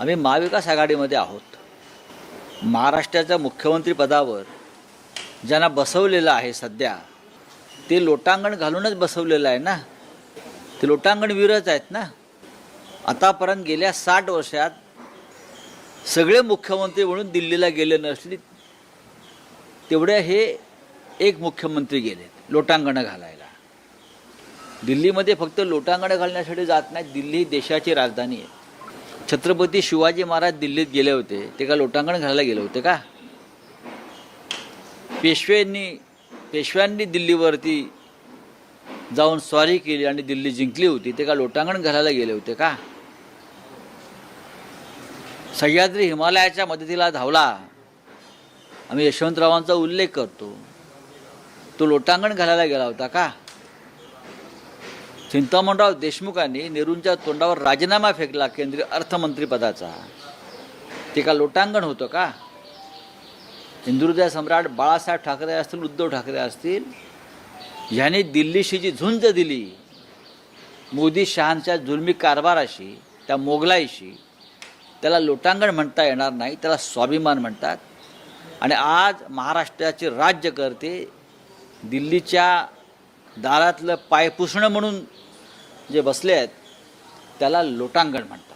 आम्ही महाविकास आघाडीमध्ये आहोत. महाराष्ट्राच्या मुख्यमंत्रीपदावर ज्यांना बसवलेलं आहे सध्या ते लोटांगण घालूनच बसवलेलं आहे ना? ते लोटांगण विरच आहेत ना? आतापर्यंत गेल्या साठ वर्षात सगळे मुख्यमंत्री म्हणून दिल्लीला गेले नसले तेवढ्या हे एक मुख्यमंत्री गेले लोटांगणं घालायला. दिल्लीमध्ये फक्त लोटांगणं घालण्यासाठी जात नाही दिल्ली ही देशाची राजधानी आहे. छत्रपती शिवाजी महाराज दिल्लीत गेले होते. ते का लोटांगण घालायला गेले होते का? पेशव्यांनी पेशव्यांनी दिल्लीवरती जाऊन स्वारी केली आणि दिल्ली जिंकली होती. ते का लोटांगण घालायला गेले होते का? सह्याद्री हिमालयाच्या मदतीला धावला. आम्ही यशवंतरावांचा उल्लेख करतो. तो लोटांगण घालायला गेला होता का? चिंतामणराव देशमुखांनी नेहरूंच्या तोंडावर राजीनामा फेकला केंद्रीय अर्थमंत्रीपदाचा. ते का लोटांगण होतं का? हिंदुहृदय सम्राट बाळासाहेब ठाकरे असतील उद्धव ठाकरे असतील ह्याने दिल्लीशी जी झुंज दिली मोदी शहांच्या जुलमी कारभाराशी त्या मोगलाईशी त्याला लोटांगण म्हणता येणार नाही त्याला स्वाभिमान म्हणतात. आणि आज महाराष्ट्राचे राज्यकर्ते दिल्लीच्या दारातलं पाय पुसणं म्हणून जे बसले आहेत त्याला लोटांगण म्हणतात.